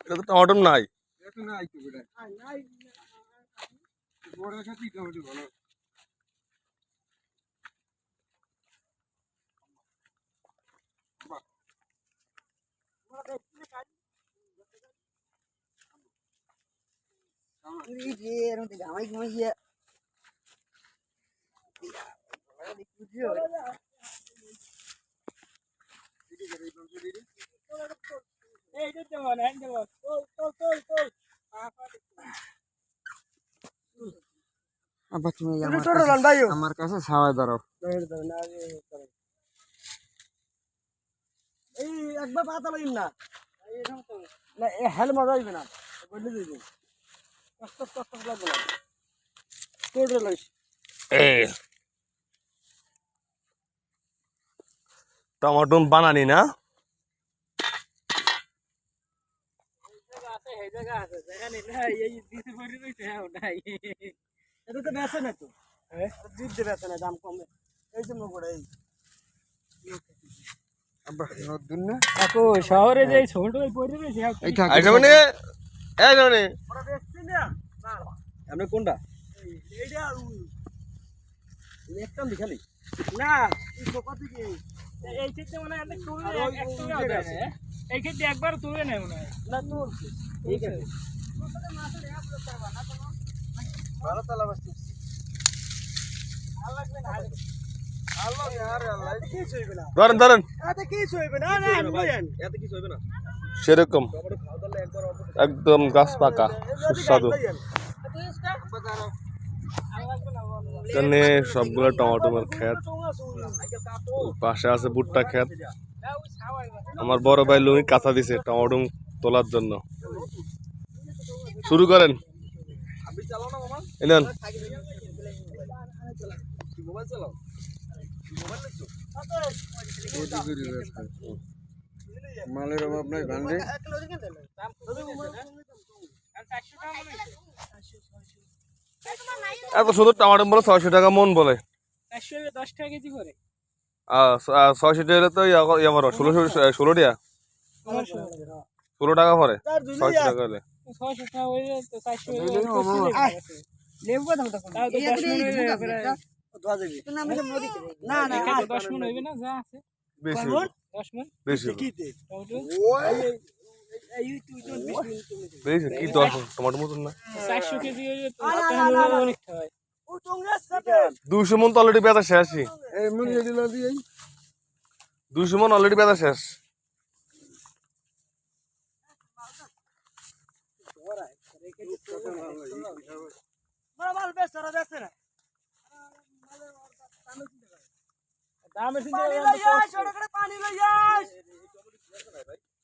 এটা তো টমেটো নাই আবার তুমি আমার কাছে- ছাওয়াই ধরো এই একবার পাতা লাগিন না না হেল মজা হইবে না বললে দিবি কষ্ট কষ্ট লাগবে না তোর লইস এই টমেটো বানানি না এটা তো বেচে না তো হ্যাঁ জিপ দে বেচে না দাম কমে এই জন্য করে এই আবার নতুন না? কাকু শহরে যে ছোট পরিবেশ আইসা মানে না না আপনি কোনটা না এই কত কি এই ক্ষেত্রে মনে হয় অনেক তুলে আর ওই- এক ওই তুলে জায়গা দেয়, হ্যাঁ? এই ক্ষেত্রে একবার তুলে নেয় মনে হয়। না তোর ঠিক আছে। ভালো তালা বাসছি আল্লাহ। আল্লাহ কি চইবে না। ধরেন ধরেন। এতে কি চইবে না। না বুঝেন এত কিছু হবে না। সেরকম। একদম গাছ পাকা। সুস্বাদু। এখানে সবগুলো টমেটোমের ক্ষেত। পাশে আছে ভুট্টা ক্ষেত। আমার বড় ভাই লুঙ্গি কাঁচা দিছে টমেটো তোলার জন্য। শুরু করেন। এলেন মোবাইল মালের অভাব নাই ভান্ডে এত শুধু টমেটো বলে ছয়শো টাকা মন বলে। দশ টাকা কেজি করে। ছয়শো টাকা হলে তো ইয়া- বড় ষোলোশো ষোলো টাকা? ষোলো টাকা পরে ছয়শো টাকা হলে। বেশি বেশি বেশি কি দশ টমেটো মতন না চারশো কেজি হয়ে যায় তো আলা, তাহলে আলা, আলা। অনেক খাওয়ায় ও টঙ্গাস সাথে দুশো মন তো অলরেডি শেষই দুশো মন শেষ পানি করলে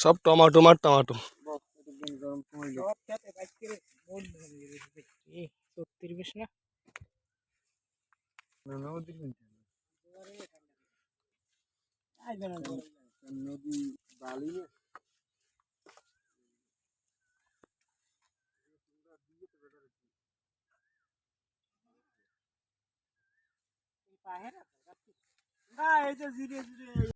সব টমাটো মার টমাটো সব খেতে বাইক করে বল এই সত্তর বেশ না আইবে না তো। নদী বালি এই পাহের না এই যে জিরে জিরে